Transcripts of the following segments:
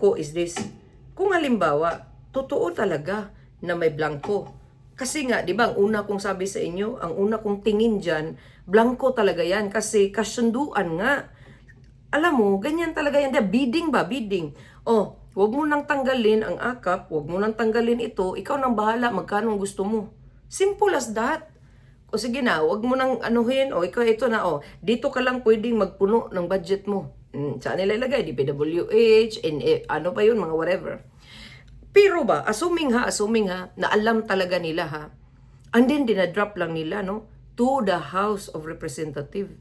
ko is this. Kung halimbawa, totoo talaga na may blanco. Kasi nga, di ba, ang una kong sabi sa inyo, ang una kong tingin dyan, blanco talaga yan. Kasi kasunduan nga. Alam mo, ganyan talaga yan. Di, bidding ba? Bidding. Oh, wag mo nang tanggalin ang akap, wag mo nang tanggalin ito, ikaw nang bahala, magkano gusto mo. Simple as that. O sige na, wag mo nang anuhin, o ikaw ito na, o, dito ka lang pwedeng magpuno ng budget mo. Mm, saan nila ilagay? DPWH, and, eh, ano pa yun, mga whatever. Pero ba, assuming ha, assuming ha, na alam talaga nila ha, and then dinadrop lang nila, no, to the House of Representative.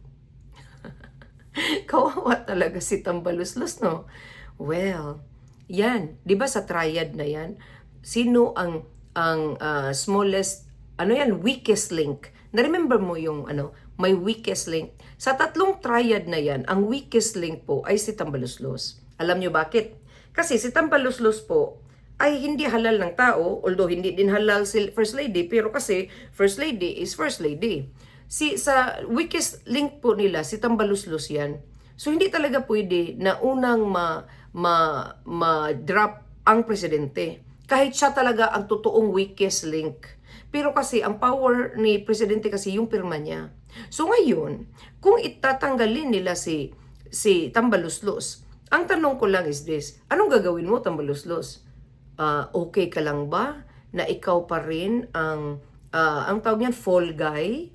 Kawawa talaga si Tambaluslos, no? Well, yan. Di ba sa triad na yan, sino ang ang ah, smallest, ano yan, weakest link? Na-remember mo yung, ano, may weakest link? Sa tatlong triad na yan, ang weakest link po ay si Tambaluslos. Alam nyo bakit? Kasi si Tambaluslos po, ay hindi halal ng tao, although hindi din halal si First Lady, pero kasi First Lady is First Lady. Si sa weakest link po nila si Tambaluslos yan. So hindi talaga pwede na unang ma ma ma-drop ang presidente. Kahit siya talaga ang totoong weakest link. Pero kasi ang power ni presidente kasi yung pirma niya. So ngayon, kung itatanggalin nila si si Tambaluslos, ang tanong ko lang is this, anong gagawin mo Tambaluslos? Ah, okay ka lang ba na ikaw pa rin ang ah, ang tawag niyan fall guy?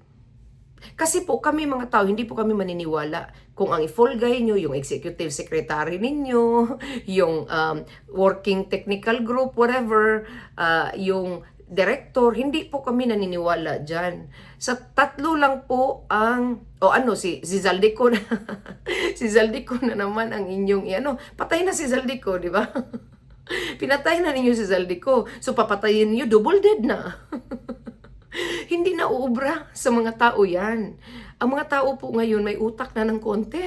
Kasi po kami mga tao, hindi po kami maniniwala kung ang i-fall guy nyo, yung executive secretary ninyo, yung um, working technical group, whatever, ah, yung director, hindi po kami naniniwala dyan. Sa tatlo lang po ang, o ano, si, si Zaldico na, si Zaldico na naman ang inyong, ano, patay na si Zaldico, di ba? Pinatay na ninyo si Zaldico. So papatayin niyo, double dead na. Hindi na uubra sa mga tao yan. Ang mga tao po ngayon may utak na ng konti.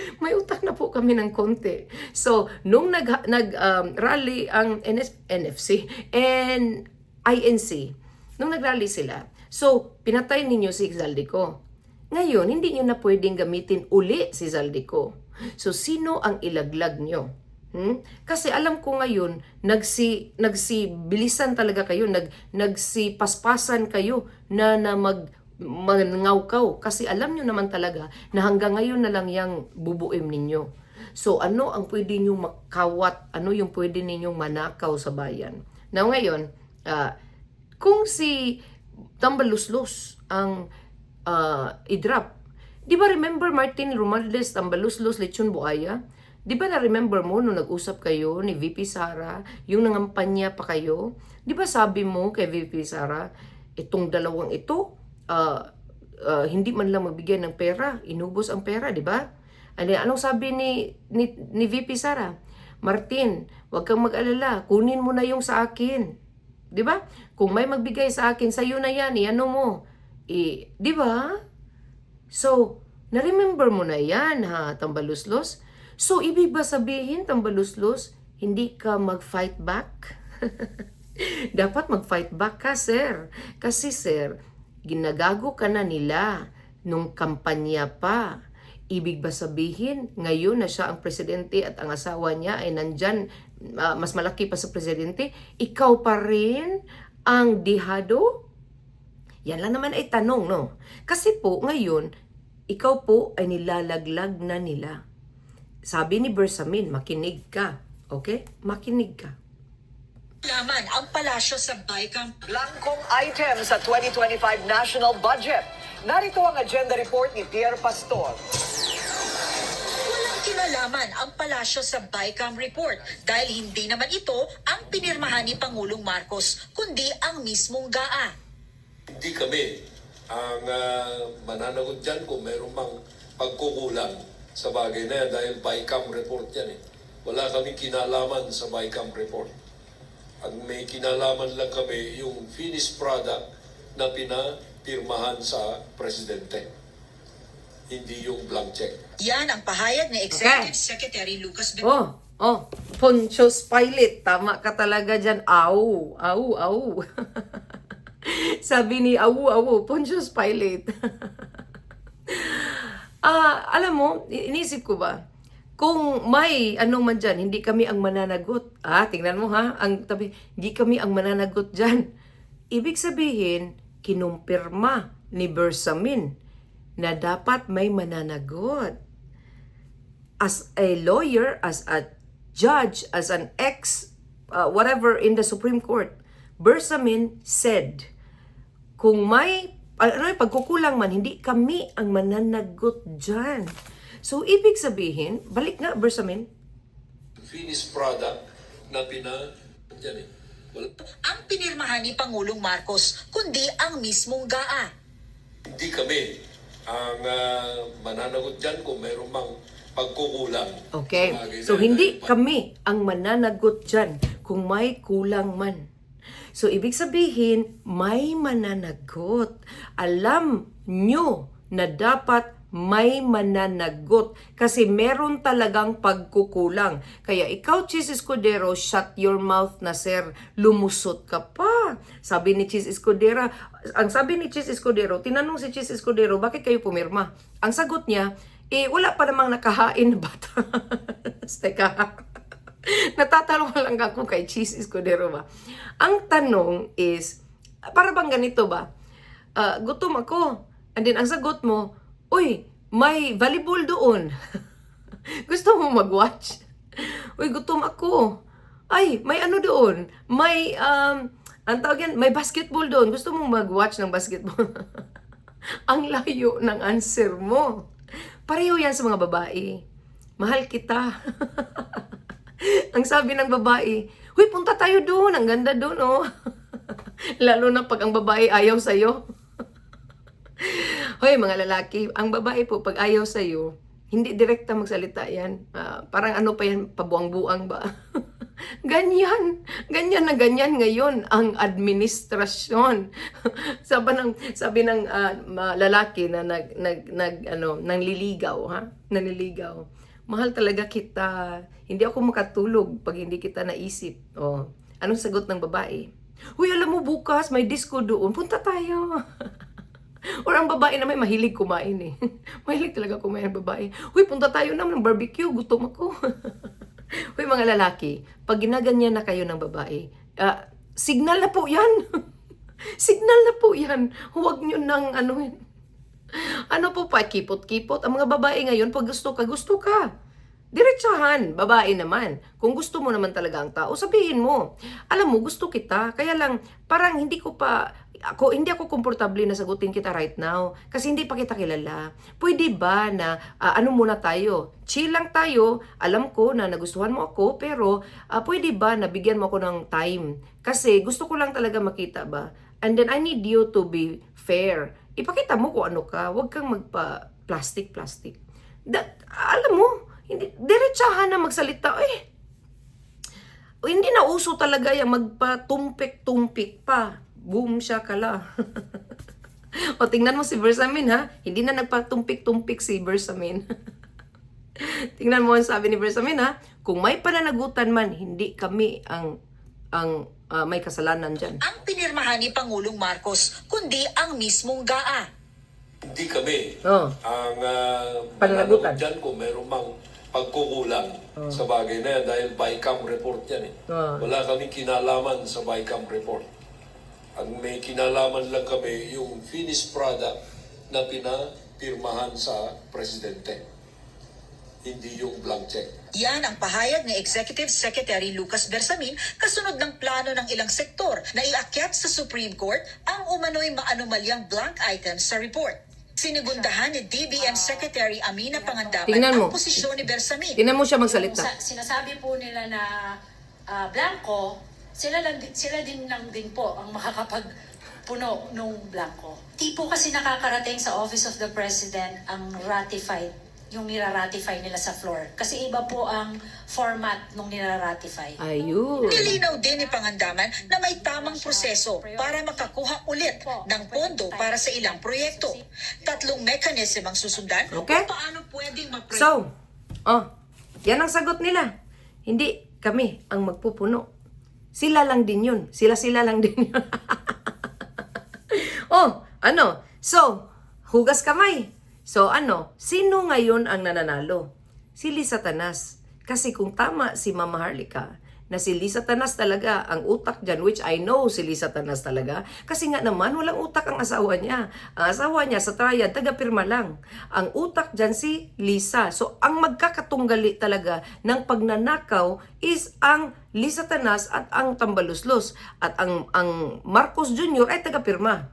may utak na po kami ng konti. So, nung nag, nag um, rally ang NS, NFC and INC, nung nagrally sila, so, pinatay ninyo si Zaldico. Ngayon, hindi nyo na pwedeng gamitin uli si Zaldico. So, sino ang ilaglag nyo? Hmm? Kasi alam ko ngayon, nagsi, nagsi bilisan talaga kayo, nag, nagsi paspasan kayo na, na mag, mangawkaw. Kasi alam nyo naman talaga na hanggang ngayon na lang yung bubuim ninyo. So ano ang pwede nyo makawat, ano yung pwede ninyong manakaw sa bayan. Now ngayon, ah, kung si Tambaluslos ang ah, i-drop, di ba remember Martin Romualdez, Tambaluslos, Lechon Buaya? Di ba na-remember mo nung nag-usap kayo ni VP Sara, yung nangampanya pa kayo? Di ba sabi mo kay VP Sara, itong dalawang ito, ah, ah, hindi man lang magbigay ng pera, inubos ang pera, di ba? Ano, anong sabi ni, ni, ni VP Sara? Martin, wag kang mag-alala, kunin mo na yung sa akin. Di ba? Kung may magbigay sa akin, sa'yo na yan, iano mo. Eh, di ba? So, na-remember mo na yan, ha, Tambaluslos? So, ibig ba sabihin, Tambaluslos, hindi ka mag-fight back? Dapat mag-fight back ka, sir. Kasi, sir, ginagago ka na nila nung kampanya pa. Ibig ba sabihin, ngayon na siya ang presidente at ang asawa niya ay nandyan, ah, mas malaki pa sa presidente, ikaw pa rin ang dihado? Yan lang naman ay tanong, no? Kasi po, ngayon, ikaw po ay nilalaglag na nila. Sabi ni Bersamin, makinig ka. Okay? Makinig ka. Laman ang palasyo sa Baykang Langkong item sa 2025 national budget. Narito ang agenda report ni Pierre Pastor. Walang kinalaman ang palasyo sa Baykam report dahil hindi naman ito ang pinirmahan ni Pangulong Marcos kundi ang mismong GAA. Hindi kami ang uh, mananagot dyan kung mayroong mang pagkukulang sa bagay na yan dahil BICAM report yan eh. Wala kaming kinalaman sa BICAM report. Ang may kinalaman lang kami yung finished product na pinapirmahan sa presidente. Hindi yung blank check. Yan ang pahayag ni Executive Secretary Lucas Ben. Oh, oh, Pontius Pilate, tama ka talaga dyan. Au, au, au. Sabi ni au, au, Pontius Pilate. Ah, alam mo, inisip ko ba, kung may ano man dyan, hindi kami ang mananagot. Ah, tingnan mo ha, ang tabi, hindi kami ang mananagot dyan. Ibig sabihin, kinumpirma ni Bersamin na dapat may mananagot. As a lawyer, as a judge, as an ex, uh, whatever in the Supreme Court, Bersamin said, kung may ano pagkukulang man, hindi kami ang mananagot dyan. So, ibig sabihin, balik nga, Bersamin, Finished product na pina... Yan eh. Wala, Ang pinirmahan ni Pangulong Marcos, kundi ang mismong GAA. hindi kami ang ah, mananagot dyan kung mayroong mang pagkukulang. Okay. So, hindi na- kami ang mananagot dyan kung may kulang man. So, ibig sabihin, may mananagot. Alam nyo na dapat may mananagot kasi meron talagang pagkukulang. Kaya ikaw, Cheese Escudero, shut your mouth na sir, lumusot ka pa. Sabi ni Cheese Escudero, ang sabi ni Cheese Escudero, tinanong si Cheese Escudero, bakit kayo pumirma? Ang sagot niya, eh, wala pa namang nakahain na bata. Teka. Natatanong lang ako kay Cheese Escudero ba. Ang tanong is, para bang ganito ba? Ah, gutom ako. And then ang sagot mo, Uy, may volleyball doon. Gusto mo mag-watch? Uy, gutom ako. Ay, may ano doon? May, um, ang tawag yan, may basketball doon. Gusto mo mag-watch ng basketball? ang layo ng answer mo. Pareho yan sa mga babae. Mahal kita. ang sabi ng babae, Huy, punta tayo doon. Ang ganda doon, oh. Lalo na pag ang babae ayaw sa'yo. Hoy, mga lalaki, ang babae po, pag ayaw sa'yo, hindi direkta magsalita yan. Ah, parang ano pa yan, pabuang-buang ba? ganyan. Ganyan na ganyan ngayon ang administrasyon. sabi ng, sabi ng ma- lalaki na nag, nag, nag, ano, nanliligaw, ha? Nanliligaw. Mahal talaga kita. Hindi ako makatulog pag hindi kita naisip. Oh. Anong sagot ng babae? Huy, alam mo bukas may disco doon. Punta tayo. Or ang babae na may mahilig kumain eh. mahilig talaga kumain ang babae. Huy, punta tayo na ng barbecue. Gutom ako. Huy, mga lalaki, pag ginaganyan na kayo ng babae, ah, signal na po yan. signal na po yan. Huwag nyo nang ano. Ano po pa, kipot-kipot. Ang mga babae ngayon, pag gusto ka, gusto ka. Diretsahan, babae naman. Kung gusto mo naman talaga ang tao, sabihin mo. Alam mo, gusto kita. Kaya lang, parang hindi ko pa, ako, hindi ako komportable na sagutin kita right now. Kasi hindi pa kita kilala. Pwede ba na, ah, ano muna tayo? Chill lang tayo. Alam ko na nagustuhan mo ako, pero ah, pwede ba na bigyan mo ako ng time? Kasi gusto ko lang talaga makita ba? And then I need you to be fair. Ipakita mo kung ano ka. Huwag kang magpa plastic-plastic. That, alam mo, hindi, diretsahan na magsalita. Eh, hindi na uso talaga yung magpa-tumpik-tumpik pa. Boom siya kala. o tingnan mo si Bersamin ha. Hindi na nagpa-tumpik-tumpik si Bersamin. tingnan mo ang sabi ni Bersamin ha. Kung may pananagutan man, hindi kami ang ang ah, may kasalanan dyan. Ang pinirmahan ni Pangulong Marcos, kundi ang mismong GAA. Hindi kami Oh. ang uh, Pananagutan. dyan kung mayroong mang pagkukulang sa bagay na yan dahil BICAM report yan eh. Oh. Wala kaming kinalaman sa BICAM report. Ang may kinalaman lang kami yung finished product na pinapirmahan sa presidente. Hindi yung blank check. Yan ang pahayag ni Executive Secretary Lucas Bersamin kasunod ng plano ng ilang sektor na iakyat sa Supreme Court ang umano'y maanomalyang blank items sa report. Sinigundahan ni DBM Secretary Amina Pangandaman Tingnan mo. ang posisyon ni Bersamin. Tingnan mo siya magsalita. sa- sinasabi po nila na ah, blanco, sila, lang, din- sila din lang din po ang makakapagpuno nung blanco. Di po kasi nakakarating sa Office of the President ang ratified, yung niraratify nila sa floor. Kasi iba po ang format nung niraratify. Ayun. Nilinaw din ni Pangandaman na may tamang proseso para makakuha ulit ng pondo para sa ilang proyekto. Tatlong mechanism ang susundan Okay. kung paano pwedeng ma So, oh, yan ang sagot nila. Hindi kami ang magpupuno. Sila lang din yun. Sila-sila lang din yun. oh, ano? So, hugas kamay. So, ano? Sino ngayon ang nananalo? si Lisa Tanas. Kasi kung tama si Mama Harlika, na si Lisa Tanas talaga ang utak dyan, which I know si Lisa Tanas talaga. Kasi nga naman, walang utak ang asawa niya. Ang asawa niya sa triad, taga-pirma lang. Ang utak dyan si Lisa. So, ang magkakatunggali talaga ng pagnanakaw is ang Lisa Tanas at ang Tambaluslos. At ang, ang Marcos Jr. ay taga-pirma.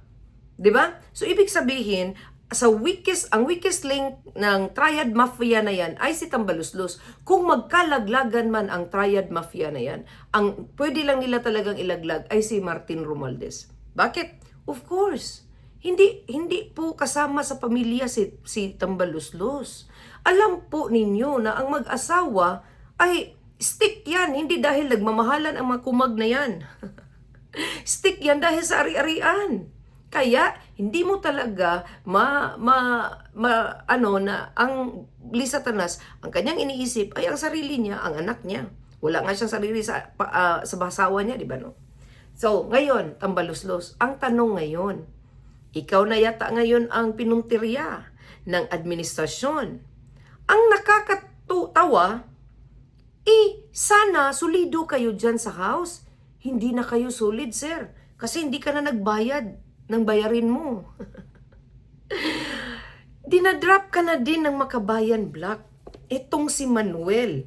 ba? So ibig sabihin, sa weakest, ang weakest link ng triad mafia na yan ay si Tambaluslos. Kung magkalaglagan man ang triad mafia na yan, ang pwede lang nila talagang ilaglag ay si Martin Romualdez. Bakit? Of course. Hindi hindi po kasama sa pamilya si si Tambaluslos. Alam po ninyo na ang mag-asawa ay stick yan, hindi dahil nagmamahalan ang mga kumag na yan. Stick yan dahil sa ari-arian. Kaya hindi mo talaga ma, ma, ma ano na ang Lisa Tanas, ang kanyang iniisip ay ang sarili niya, ang anak niya. Wala nga siyang sarili sa pa, ah, sa basawa niya, di ba no? So, ngayon, tambaluslos. Ang tanong ngayon, ikaw na yata ngayon ang pinuntirya ng administrasyon. Ang nakakatawa, eh, sana solido kayo dyan sa house. Hindi na kayo solid, sir. Kasi hindi ka na nagbayad ng bayarin mo. Dinadrop ka na din ng makabayan black. Itong si Manuel,